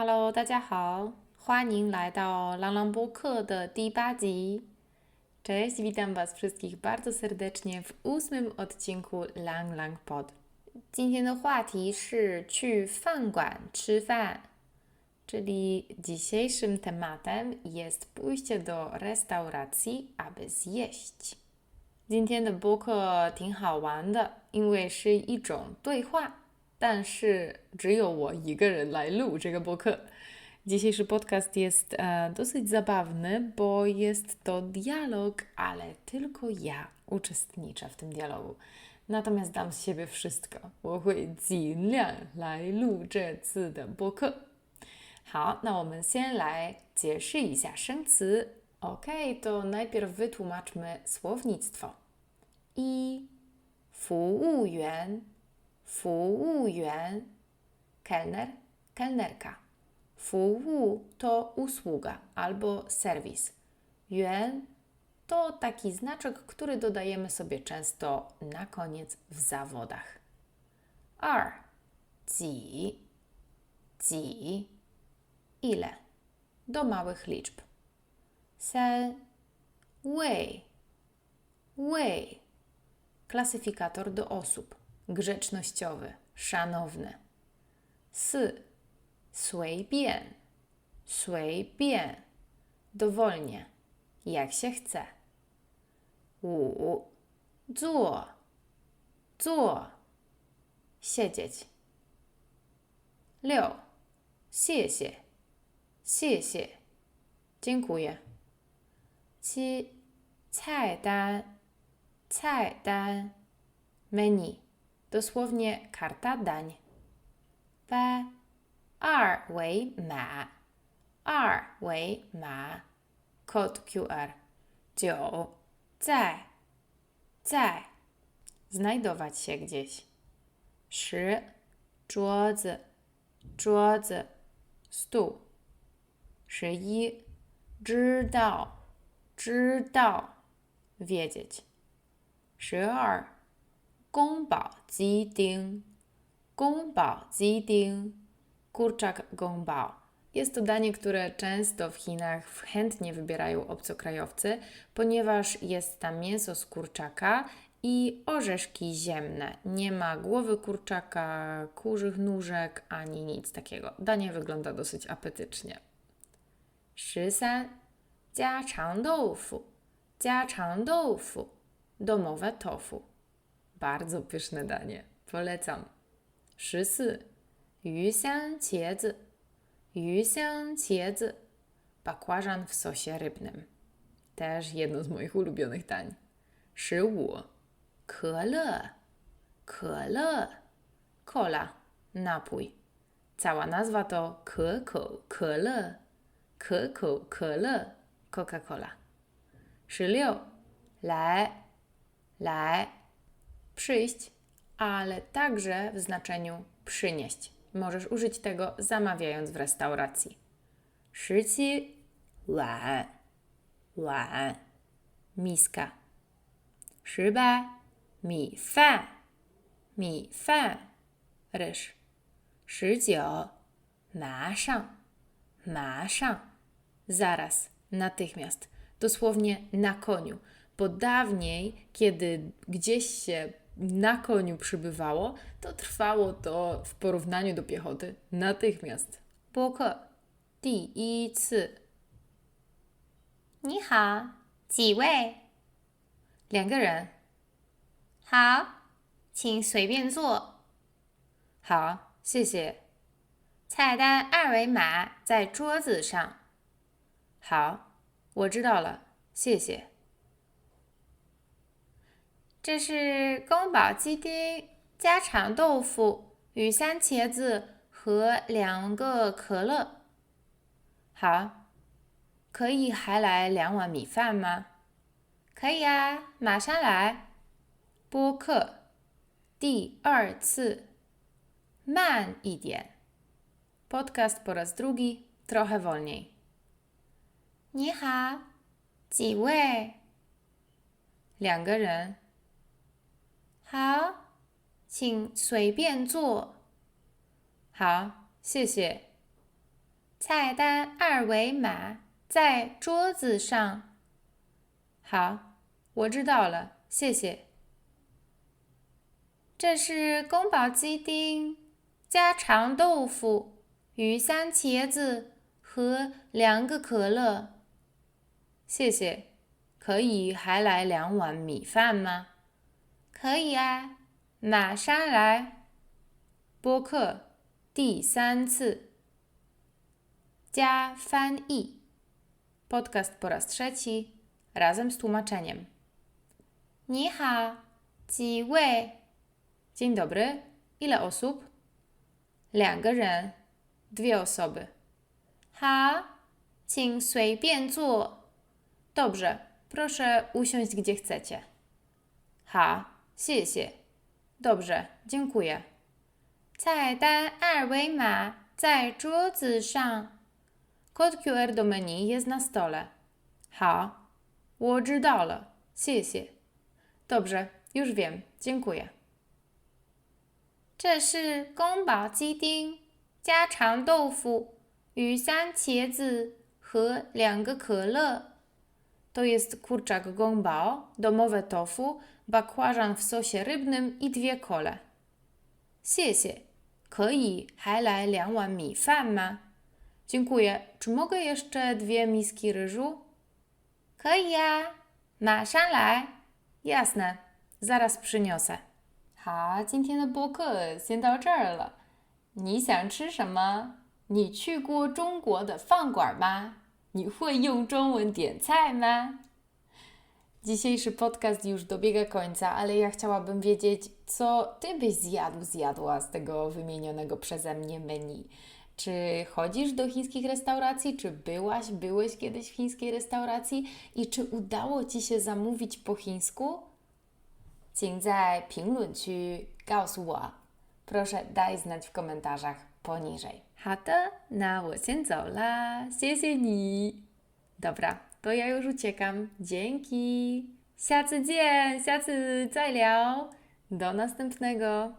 Hello，大家好，欢迎来到朗朗播客的第八集。Cześć, witam Was wszystkich bardzo serdecznie w ósmym odcinku Lang Lang Pod. 今天的话题是去饭馆吃饭。Czyli dzisiejszym tematem jest pójście do restauracji, aby zjeść. 今天的播客挺好玩的，因为是一种对话， 但是只有我一个人来录这个播客。Dzisiejszy podcast jest e, dosyć zabawny, bo jest to dialog, ale tylko ja uczestniczę w tym dialogu. Natomiast dam z siebie wszystko. 我会尽量来录这次的播客。好，那我们先来解释一下生词。OK，to najpierw wytłumaczmy słownictwo. 一，服务员， Fu wu yuan. Kelner, kelnerka. Fu to usługa albo serwis. Yuan to taki znaczek, który dodajemy sobie często na koniec w zawodach. R. Ci. Ci. Ile? Do małych liczb. Sen. Wei. Wei. Klasyfikator do osób Grzecznościowy, szanowny. S 随便，随便，dowolnie, jak się chce. 五，坐，坐，siedzieć. 六，谢谢，谢谢，dziękuję. 七，菜单，菜单，menu, dosłownie karta dań. 八。二维码，二维码，code QR。九，在，在，znajdować się gdzieś。十，桌子，桌子，stół。十一，知道，知道，wiedzieć。十二， 宫保鸡丁，宫保鸡丁。kurczak gongbao. Jest to danie, które często w Chinach chętnie wybierają obcokrajowcy, ponieważ jest tam mięso z kurczaka i orzeszki ziemne. Nie ma głowy kurczaka, kurzych nóżek ani nic takiego. Danie wygląda dosyć apetycznie. 13. 家常豆腐家常豆腐 domowe tofu. Bardzo pyszne danie. Polecam. 14. 鱼香茄子，鱼香茄子，bakłażan w sosie rybnym. Też jedno z moich ulubionych dań. 十五，可乐，可乐，cola, napój. Cała nazwa to 可口可乐，可口可乐，Coca-Cola. 十六，来，来 ，przyjść, ale także w znaczeniu przynieść. Możesz użyć tego zamawiając w restauracji. 十七碗碗 miska. 十八米饭米饭 ryż. 十九马上马上 zaraz natychmiast dosłownie na koniu. Bo dawniej, kiedy gdzieś się na koniu przybywało, to trwało to w porównaniu do piechoty natychmiast. 播客第一次。你好，几位？两个人。好，请随便坐。好，谢谢。菜单二维码在桌子上。好，我知道了，谢谢。 这是宫保鸡丁、家常豆腐、鱼香茄子和两个可乐。好，可以还来两碗米饭吗？可以啊，马上来。播客第二次，慢一点。Podcast po raz drugi, trochę wolniej。你好，几位？两个人。请随便坐。好，谢谢。菜单二维码在桌子上。好，我知道了，谢谢。这是宫保鸡丁家常豆腐与香茄子和两个可乐。谢谢。可以还来两碗米饭吗？可以啊，马上来。播客第三次加翻译。Podcast po raz trzeci razem z tłumaczeniem. 你好，几位？ Dzień dobry. Ile osób? 两个人，dwie osoby. 好，请随便坐。 Dobrze, proszę usiąść gdzie chcecie. 好，谢谢。 Dobrze, dziękuję. 菜单二维码在桌子上。Kod QR do menu jest na stole. 好，我知道了，谢谢。Dobrze, już wiem, dziękuję. 这是宫保鸡丁家常豆腐与三茄子和两个可乐。To jest kurczak gongbao, domowe tofu, bakłażan w sosie rybnym i dwie kole. 谢谢。可以还来两碗米饭吗？Dziękuję. Czy mogę jeszcze dwie miski ryżu? 可以啊，马上来。 Jasne, zaraz przyniosę. 好，今天的播客先到这儿了。你想吃什么？你去过中国的饭馆吗？ 你会用中文点菜吗？Dzisiejszy podcast już dobiega końca, ale ja chciałabym wiedzieć, co Ty byś zjadł, zjadła z tego wymienionego przeze mnie menu. Czy chodzisz do chińskich restauracji? Czy byłaś, byłeś kiedyś w chińskiej restauracji? I czy udało Ci się zamówić po chińsku? 请在评论区告诉我。Proszę daj znać w komentarzach poniżej. 好的，那我先走啦，谢谢你。Dobra, to ja już uciekam. Dzięki. 下次见，下次再聊。Do następnego.